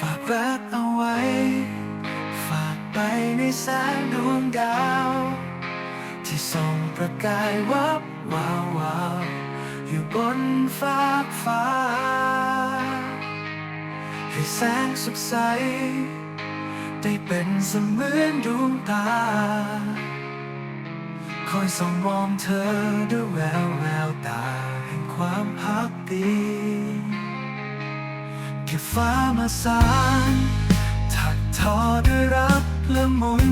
ฝากรักเอาไว้ ฝากไปในแสงดวงดาว ที่ส่องประกายวับวาววาวอยู่บนฟากฟ้า ให้แสงสุขใส ได้เป็นเสมือนดวงตา คอยส่องมองเธอด้วยแววแววตา แห่งความพักดี แค่ฟ้ามาสานถักทอด้วยรักละมุน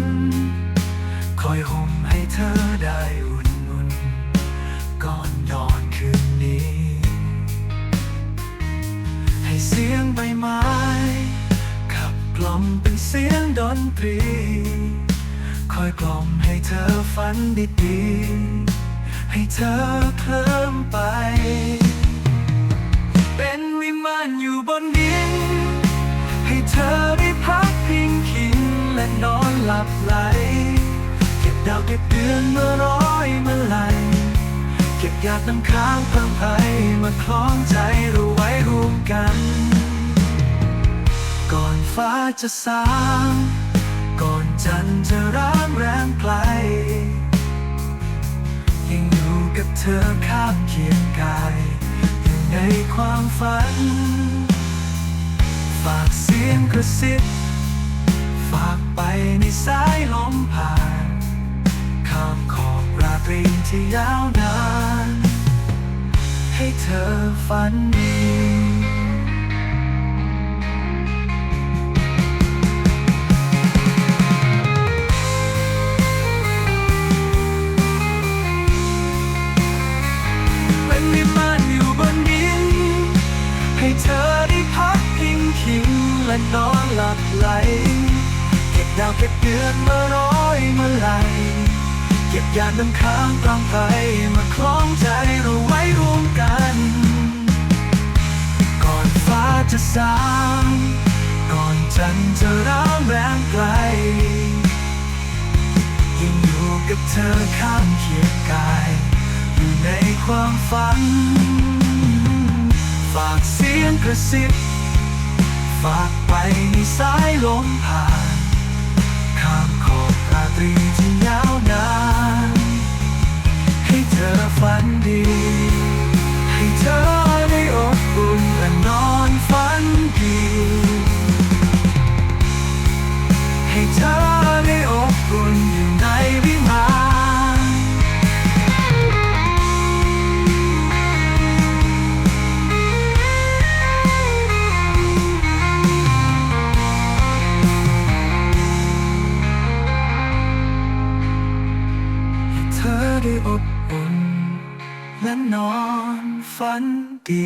คอยห่มให้เธอได้อุ่นอุ่นก่อนนอนคืนนี้ ให้เสียงใบไม้ขับกล่อมเป็นเสียงดนตรี คอยกล่อมให้เธอฝันดีๆให้เธอเคลิ้มไป หลับไหล เก็บดาวเก็บเดือนเมื่อร้อยเมื่อไหล เก็บหยาดน้ำค้างเพิ่มไปมาคล้องใจเราไว้รวมกัน ก่อนฟ้าจะสาง ก่อนจันทร์จะร้างแรงไกลยังอยู่กับเธอข้างเคียงกายอยู่ในความฝัน ฝากเสียงกระซิบฝาก ไปในสายลมผ่านข้ามขอบราตรีที่ยาวนาน ให้เธอฝันดีเป็นวิมาอยู่บนดินให้เธอได้พักพิงคิงและนอนหลับไหล ดาวเก็บเดือนมาร้อยมาไหลเก็บยานน้ำค้างกลางไปมาคล้องใจเราไว้รวมกัน ก่อนฟ้าจะสางก่อนจันจะร้างแรงไกลยังอยู่กับเธอข้างเคียงกาย อยู่ในความฝัน ฝากเสียงกระซิบ ฝากไปในสายลมผ่าน ให้เธอได้อบอุ่นอยู่ในวิมานให้เธอได้อบอุ่นและนอนฝันดี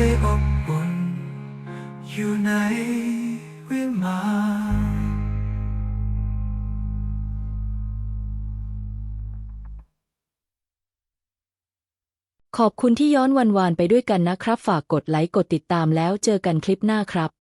ได้อบอุ่นอยู่ในวิมานขอบคุณที่ย้อนวันวานไปด้วยกันนะครับ ฝากกดไลค์กดติดตามแล้วเจอกันคลิปหน้าครับ